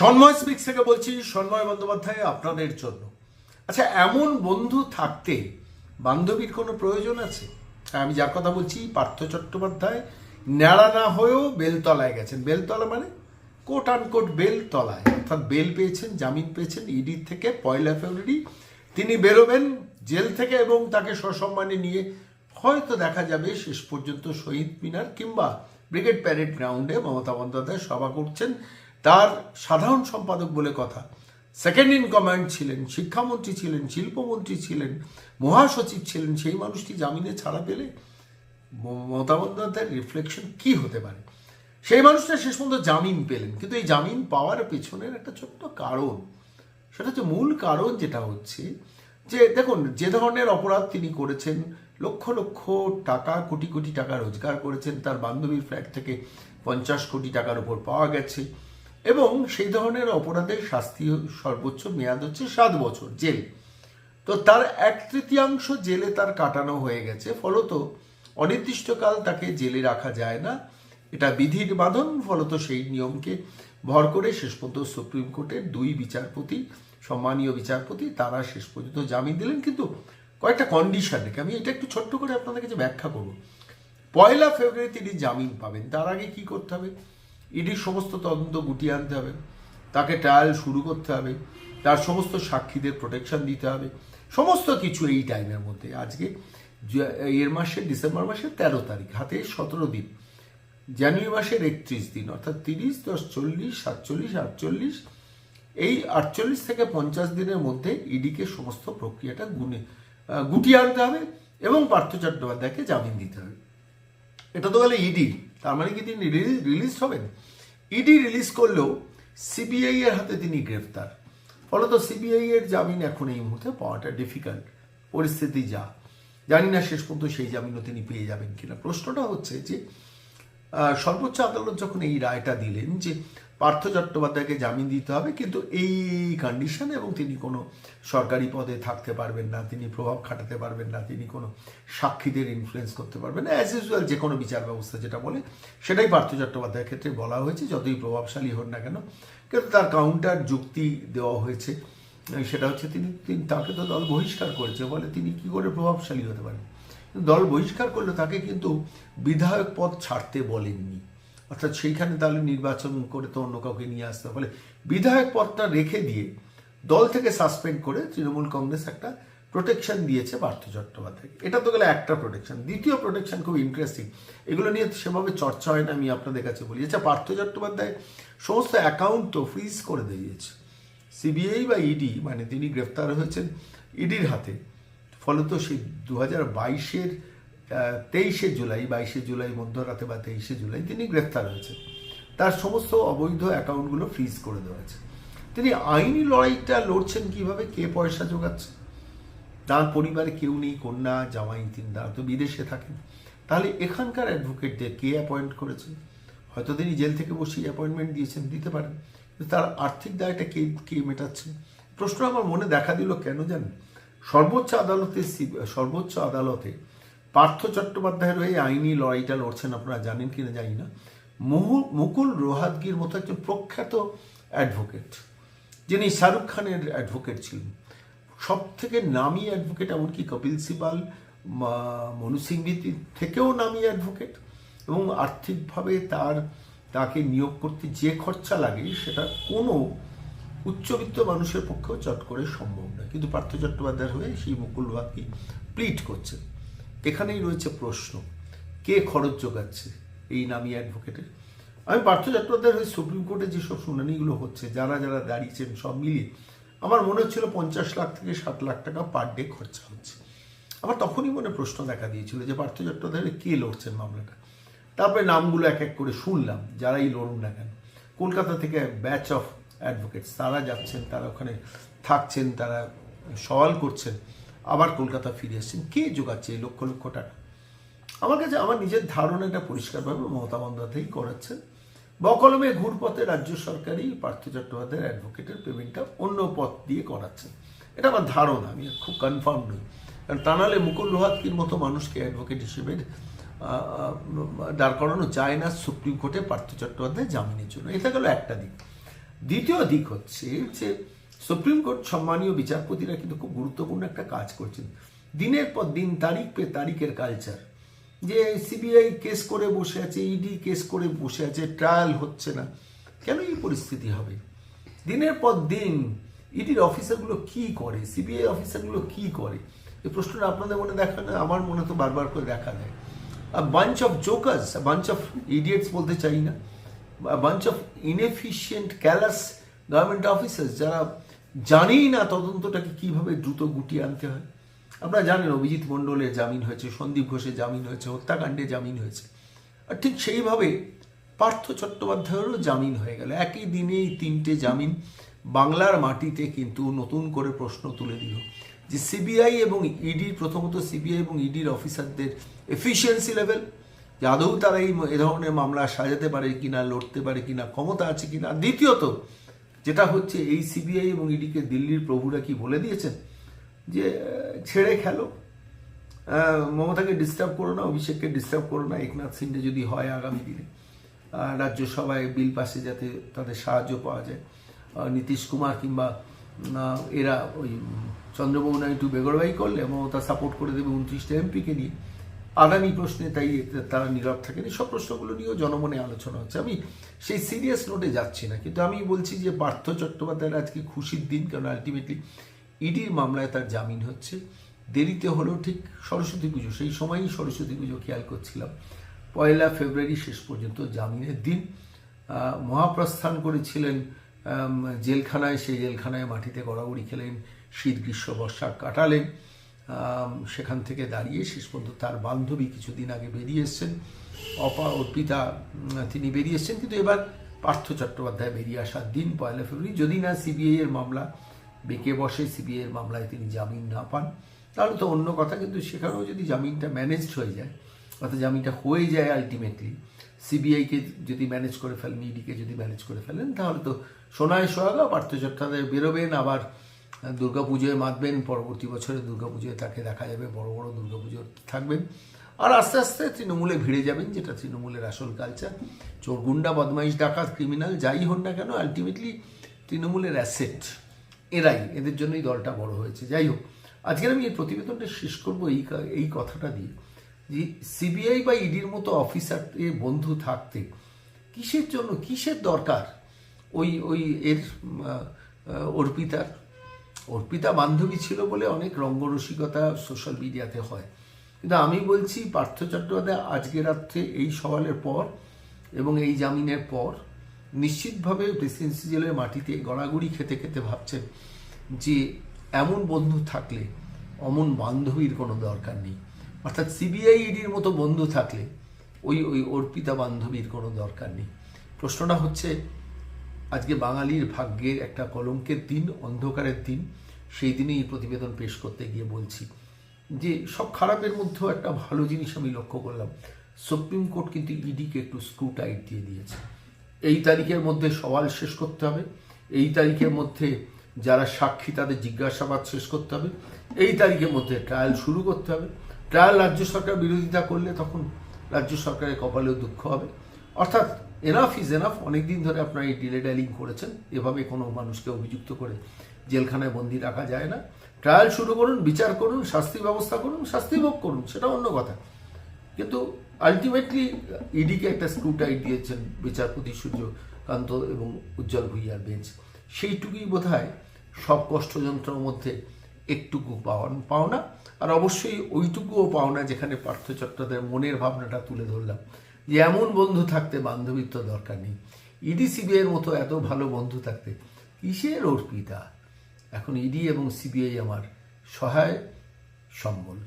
Sanmoy speaks থেকে বলছি, সন্ময় বন্দ্যোপাধ্যায়, আপনাদের জন্য। আচ্ছা এমন বন্ধু থাকতে বান্ধবীর কোনো প্রয়োজন আছে? আমি যার কথা বলছি, পার্থ চট্টোপাধ্যায়, ন্যাড়া না হয়েও বেলতলায় গেছেন। বেলতলা মানে? কোট আনকোট বেলতলায়। অর্থাৎ বেল পেয়েছেন, জামিন পেয়েছেন ইডি থেকে, পয়লা ফেব্রুয়ারি তিনি বেরোবেন জেল থেকে এবং তাকে সসম্মানে নিয়ে হয়তো দেখা যাবে শেষ পর্যন্ত শহীদ মিনার কিংবা ব্রিগেড প্যারেড গ্রাউন্ডে মমতা বন্দ্যোপাধ্যায় সভা করছেন। তার সাধারণ সম্পাদক বলে কথা। সেকেন্ড ইন কমান্ড ছিলেন, শিক্ষামন্ত্রী ছিলেন, শিল্পমন্ত্রী ছিলেন, মহাসচিব ছিলেন, সেই মানুষটি জামিনে ছাড়া পেলে ম- মমতা রিফ্লেকশন কি হতে পারে? সেই মানুষটা শেষ পর্যন্ত জামিন পেলেন, কিন্তু এই জামিন পাওয়ার পেছনের একটা ছোট্ট কারণ, সেটা হচ্ছে মূল কারণ যেটা হচ্ছে যে, দেখুন, যে ধরনের অপরাধ তিনি করেছেন, লক্ষ লক্ষ টাকা, কোটি কোটি টাকা রোজগার করেছেন, তার বান্ধবীর ফ্ল্যাট থেকে পঞ্চাশ কোটি টাকার উপর পাওয়া গেছে। এবং সেই ধরনের অপরাধের শাস্তি সর্বোচ্চ মেয়াদ হচ্ছে সাত বছর, জেল। তো তার এক তৃতীয়াংশ জেলে তার কাটানো হয়ে গেছে, ফলত অনির্দিষ্টকাল তাকে জেলে রাখা যায় না। এটা বিধির বাঁধন ফলত সেই নিয়মকে ভর করে শেষ পর্যন্ত সুপ্রিম কোর্টের দুই বিচারপতি, সম্মানীয় বিচারপতি, তারা শেষ পর্যন্ত জামিন দিলেন। কিন্তু কয়েকটা কন্ডিশন রেখে আমি এটা একটু ছোট্ট করে আপনাদের কাছে ব্যাখ্যা করব। পয়লা ফেব্রুয়ারি তিনি জামিন পাবেন, তার আগে কি করতে হবে? ইডির সমস্ত তদন্ত গুটিয়ে আনতে হবে, তাকে ট্রায়াল শুরু করতে হবে, তার সমস্ত সাক্ষীদের প্রোটেকশন দিতে হবে, সমস্ত কিছু এই টাইমের মধ্যে। আজকে এর মাসের ডিসেম্বর মাসের তেরো তারিখ, হাতে সতেরো দিন, জানুয়ারি মাসের একত্রিশ দিন, অর্থাৎ তিরিশ, দশ, চল্লিশ, সাতচল্লিশ, আটচল্লিশ, এই আটচল্লিশ থেকে পঞ্চাশ দিনের মধ্যে ইডিকে সমস্ত প্রক্রিয়াটা গুনে গুটিয়ে আনতে হবে এবং পার্থ চট্টোপাধ্যায়কে জামিন দিতে হবে। এটা তো গেলে ইডি। তার মানে কি তিনি রিলিজ হবেন? ইডি রিলিজ করলেও সিবিআই এর হাতে তিনি গ্রেফতার। ফলত সিবিআই এর জামিন এখন এই মুহূর্তে পাওয়াটা ডিফিকাল্ট পরিস্থিতি যা। জানি না শেষ পর্যন্ত সেই জামিনও তিনি পেয়ে যাবেন কিনা। প্রশ্নটা হচ্ছে যে সর্বোচ্চ আদালত যখন এই রায়টা দিলেন যে পার্থ চট্টোপাধ্যায়কে জামিন দিতে হবে, কিন্তু এই কন্ডিশন এবং তিনি কোনো সরকারি পদে থাকতে পারবেন না, তিনি প্রভাব খাটাতে পারবেন না, তিনি কোনো সাক্ষীদের ইনফ্লুয়েন্স করতে পারবেন না অ্যাজ ইউজুয়াল যে কোনো বিচার ব্যবস্থা যেটা বলে, সেটাই পার্থ চট্টোপাধ্যায়ের ক্ষেত্রে বলা হয়েছে, যতই প্রভাবশালী হন না কেন। কিন্তু তার কাউন্টার যুক্তি দেওয়া হয়েছে, সেটা হচ্ছে তিনি তিনি তাকে তো দল বহিষ্কার করেছে, বলে তিনি কি করে প্রভাবশালী হতে পারেন? দল বহিষ্কার করলে, তাকে কিন্তু বিধায়ক পদ ছাড়তে বলেননি। অর্থাৎ সেইখানে তাহলে নির্বাচন করে তো অন্য কাউকে নিয়ে আসতে। ফলে বিধায়ক পদটা রেখে দিয়ে দল থেকে সাসপেন্ড করে তৃণমূল কংগ্রেস একটা প্রোটেকশন দিয়েছে পার্থ চট্টোপাধ্যায় এটা তো গেলে একটা প্রোটেকশন দ্বিতীয় প্রোটেকশন খুব ইন্টারেস্টিং এগুলো নিয়ে সেভাবে চর্চা হয় না, আমি আপনাদের কাছে বলি। আচ্ছা পার্থ চট্টোপাধ্যায় সমস্ত অ্যাকাউন্ট তো ফ্রিজ করে দিয়েছে। সিবিআই বা ইডি মানে তিনি গ্রেফতার হয়েছেন ইডির হাতে। ফলত সেই দু হাজার বাইশের তেইশে জুলাই, বাইশে জুলাই, মধ্যরাতে বা তেইশে জুলাই তিনি গ্রেফতার হয়েছেন। তার সমস্ত অবৈধ অ্যাকাউন্টগুলো ফ্রিজ করে দেওয়া হয়েছে। তিনি আইনি লড়াইটা লড়ছেন কীভাবে? কে পয়সা যোগাচ্ছে তার পরিবারে কেউ নেই, কন্যা, জামাই, তিন, তারা তো বিদেশে থাকেন। তাহলে এখানকার অ্যাডভোকেটদের কে অ্যাপয়েন্ট করেছেন হয়তো তিনি জেল থেকে বসেই অ্যাপয়েন্টমেন্ট দিয়েছেন, দিতে পারেন। তার আর্থিক দায়টা কে কে মেটাচ্ছে? প্রশ্ন আমার মনে দেখা দিল কেন জানেন? সর্বোচ্চ আদালতে সর্বোচ্চ আদালতে পার্থ চট্টোপাধ্যায়ের হয়ে আইনি লড়াইটা লড়ছেন আপনারা জানেন কিনা জানি না মুকুল রোহাতগির মতো একজন প্রখ্যাত অ্যাডভোকেট যিনি শাহরুখ খানের অ্যাডভোকেট ছিলেন। সব থেকে নামি অ্যাডভোকেট এমনকি কপিল সিবাল মনু সিংভি থেকেও নামি অ্যাডভোকেট এবং আর্থিকভাবে তার, তাকে নিয়োগ করতে যে খরচা লাগে সেটা কোনো উচ্চবিত্ত মানুষের পক্ষেও চট করে সম্ভব নয়। কিন্তু পার্থ চট্টোপাধ্যায়ের হয়ে সেই মুকুল ভাগকে প্লিট করছে এখানেই রয়েছে প্রশ্ন, কে খরচ যোগাচ্ছে? এই নামি অ্যাডভোকেটের আমি পার্থ চট্টোপাধ্যায়ের হয়ে সুপ্রিম কোর্টে যেসব শুনানিগুলো হচ্ছে, যারা যারা দাঁড়িয়েছেন সব মিলিয়ে, আমার মনে হচ্ছিল পঞ্চাশ লাখ থেকে ষাট লাখ টাকা পার ডে খরচা হচ্ছে। আমার তখনই মনে প্রশ্ন দেখা দিয়েছিল যে পার্থ চট্টোপাধ্যায় কে লড়ছেন মামলাটা? তারপরে নামগুলো এক এক করে শুনলাম, যারাই লড়ুন না কেন। কলকাতা থেকে ব্যাচ অফ অ্যাডভোকেটস তারা যাচ্ছেন, তারা ওখানে থাকছেন, তারা সওয়াল করছেন। আবার কলকাতা ফিরে এসছেন কে যোগাচ্ছে লক্ষ লক্ষ টাকা? আমার কাছে, আমার নিজের ধারণাটা পরিষ্কারভাবে মমতা বন্দ্যোপাধ্যায় করাচ্ছেন। বকলমে ঘুরপথে রাজ্য সরকারই পার্থ চট্টোপাধ্যায়ের অ্যাডভোকেটের পেমেন্টটা অন্য পথ দিয়ে করাচ্ছেন। এটা আমার ধারণা, আমি খুব কনফার্ম নই। কারণ তা নাহলে মুকুল রোহাতকির মতো মানুষকে অ্যাডভোকেট হিসেবে দাঁড় করানো যায় না সুপ্রিম কোর্টে পার্থ চট্টোপাধ্যায় জামিনের জন্য। এটা গেল একটা দিক। দ্বিতীয় দিক হচ্ছে যে সুপ্রিম কোর্ট সম্মানীয় বিচারপতিরা কিন্তু খুব গুরুত্বপূর্ণ একটা কাজ করছেন। দিনের পর দিন, তারিখ পে তারিখের কালচার যে সিবিআই কেস করে বসে আছে ইডি কেস করে বসে আছে ট্রায়াল হচ্ছে না। কেন এই পরিস্থিতি হবে? দিনের পর দিন ইডির অফিসারগুলো কি করে? সিবিআই অফিসারগুলো কি করে? এই প্রশ্নটা আপনাদের মনে দেখা না? আমার মনে তো বারবার করে দেখা দেয় bunch of jokers bunch of idiots বলতে চাই না। Bunch of inefficient callous government officers যারা জানেই না তদন্তটাকে কীভাবে দ্রুত গুটিয়ে আনতে হয়? আপনারা জানেন অভিজিৎ মণ্ডলের জামিন হয়েছে, সন্দীপ ঘোষের জামিন হয়েছে, হত্যাকাণ্ডে জামিন হয়েছে। আর ঠিক সেইভাবে পার্থ চট্টোপাধ্যায়েরও জামিন হয়ে গেল। একই দিনেই তিনটে জামিন বাংলার মাটিতে কিন্তু নতুন করে প্রশ্ন তুলে দিল যে সিবিআই এবং ইডির, প্রথমত সিবিআই এবং ইডির অফিসারদের এফিসিয়েন্সি লেভেল যে আদৌ তারা এই, এ ধরনের মামলা সাজাতে পারে কিনা, লড়তে পারে কিনা, ক্ষমতা আছে কিনা। দ্বিতীয়ত যেটা হচ্ছে এই সিবিআই এবং ইডিকে দিল্লির প্রভুরা কি বলে দিয়েছেন? যে ছেড়ে খেলো। মমতাকে ডিস্টার্ব করো না, অভিষেককে ডিস্টার্ব করো না, একনাথ সিন্ডে যদি হয় আগামী দিনে। রাজ্যসভায় বিল পাশে যাতে তাদের সাহায্য পাওয়া যায়। নীতিশ কুমার কিংবা এরা ওই চন্দ্রবাবু নাইডু বেগরবাই করলে, মমতা সাপোর্ট করে দেবে উনত্রিশটা এমপিকে নিয়ে। আদানি প্রশ্নে তাই তারা নীরব থাকেন। এই সব প্রশ্নগুলো নিয়েও জনমনে আলোচনা হচ্ছে। আমি সেই সিরিয়াস নোটে যাচ্ছি না, কিন্তু আমি বলছি যে পার্থ চট্টোপাধ্যায়ের আজকে খুশির দিন, কারণ আলটিমেটলি ইডির মামলায় তার জামিন হচ্ছে। দেরিতে হলেও ঠিক সরস্বতী পুজো, সেই সময়ই সরস্বতী পুজো খেয়াল করছিলাম। পয়লা ফেব্রুয়ারি শেষ পর্যন্ত জামিনের দিন। মহাপ্রস্থান করেছিলেন জেলখানায়, সেই জেলখানায় মাটিতে গড়াগড়ি খেলেন শীত গ্রীষ্ম বর্ষা কাটালেন। সেখান থেকে দাঁড়িয়ে শেষ পর্যন্ত তার বান্ধবী কিছুদিন আগে বেরিয়ে এসছেন। অপা অর্পিতা তিনি বেরিয়ে এসছেন। কিন্তু এবার পার্থ চট্টোপাধ্যায় বেরিয়ে আসার দিন, পয়লা ফেব্রুয়ারি। যদি না সিবিআই এর মামলা, বেঁকে বসে সিবিআই এর মামলায় তিনি জামিন না পান। তাহলে তো অন্য কথা, কিন্তু সেখানেও যদি জামিনটা ম্যানেজড হয়ে যায়, অর্থাৎ জামিনটা হয়ে যায় আলটিমেটলি সিবিআইকে যদি ম্যানেজ করে ফেলেন ইডিকে যদি ম্যানেজ করে ফেলেন, তাহলে তো সোনায় সোহাগা, পার্থ চট্টোপাধ্যায় বেরোবেন, আবার দুর্গাপুজোয় মাতবেন, পরবর্তী বছরে দুর্গাপুজোয় তাকে দেখা যাবে, বড় বড় দুর্গাপুজো থাকবেন। আর আস্তে আস্তে তৃণমূলে ভিড়ে যাবেন, যেটা তৃণমূলের আসল কালচার চোর গুন্ডা বদমাইশ, ডাকাত ক্রিমিনাল যাই হন না কেন আলটিমেটলি তৃণমূলের অ্যাসেট এরাই। এদের জন্যই দলটা বড় হয়েছে। যাই হোক, আজকের আমি এই প্রতিবেদনটা শেষ করব, এই এই কথাটা দিয়ে যে সিবিআই বা ইডির মতো অফিসার বন্ধু থাকতে কিসের জন্য, কিসের দরকার? ওই ওই এর অর্পিতার অর্পিতা বান্ধবী ছিল বলে অনেক রঙ্গরসিকতা সোশ্যাল মিডিয়াতে হয়। কিন্তু আমি বলছি, পার্থ চট্টোপাধ্যায় আজকে রাত্রে এই সওয়ালের পর এবং এই জামিনের পর নিশ্চিতভাবে প্রেসিডেন্সি জেলের মাটিতে গড়াগড়ি খেতে খেতে ভাবছেন যে এমন বন্ধু থাকলে অমন বান্ধবীর কোনো দরকার নেই। অর্থাৎ সিবিআই ইডির মতো বন্ধু থাকলে ওই ওই অর্পিতা বান্ধবীর কোনো দরকার নেই। প্রশ্নটা হচ্ছে, আজকে বাঙালির ভাগ্যের একটা কলঙ্কের দিন, অন্ধকারের দিন। সেই দিনে এই প্রতিবেদন পেশ করতে গিয়ে বলছি যে সব খারাপের মধ্যেও একটা ভালো জিনিস আমি লক্ষ্য করলাম। সুপ্রিম কোর্ট কিন্তু ইডিকে একটু স্ক্রু টাইট দিয়ে দিয়েছে। এই তারিখের মধ্যে সওয়াল শেষ করতে হবে। এই তারিখের মধ্যে যারা সাক্ষী তাদের জিজ্ঞাসাবাদ শেষ করতে হবে। এই তারিখের মধ্যে ট্রায়াল শুরু করতে হবে। ট্রায়াল রাজ্য সরকার বিরোধিতা করলে তখন রাজ্য সরকারের কপালেও দুঃখ হবে। অর্থাৎ এনাফ ইজ এনাফ অনেকদিন ধরে আপনারা এই ডিলে ডাইলিং করেছেন। এভাবে কোনো মানুষকে অভিযুক্ত করে জেলখানায় বন্দি রাখা যায় না। ট্রায়াল শুরু করুন, বিচার করুন, শাস্তি ব্যবস্থা করুন, শাস্তি ভোগ করুন, সেটা অন্য কথা। কিন্তু আলটিমেটলি ইডিকে একটা স্ক্রু টাইট দিয়েছেন বিচারপতি সূর্যকান্ত এবং উজ্জ্বল ভুইয়ার বেঞ্চ সেইটুকুই বোধ হয় সব কষ্ট যন্ত্রের মধ্যে একটুকু পাওয়ান পাওনা। আর অবশ্যই ওইটুকুও পাওনা যেখানে পার্থ চট্টোপাধ্যায়ের মনের ভাবনাটা তুলে ধরলাম। যে এমন বন্ধু থাকতে বান্ধবীর তো দরকার নেই। ইডি সিবিআইয়ের মতো এত ভালো বন্ধু থাকতে কিসের অর্পিতা? এখন ইডি এবং সিবিআই আমার সহায় সম্বল।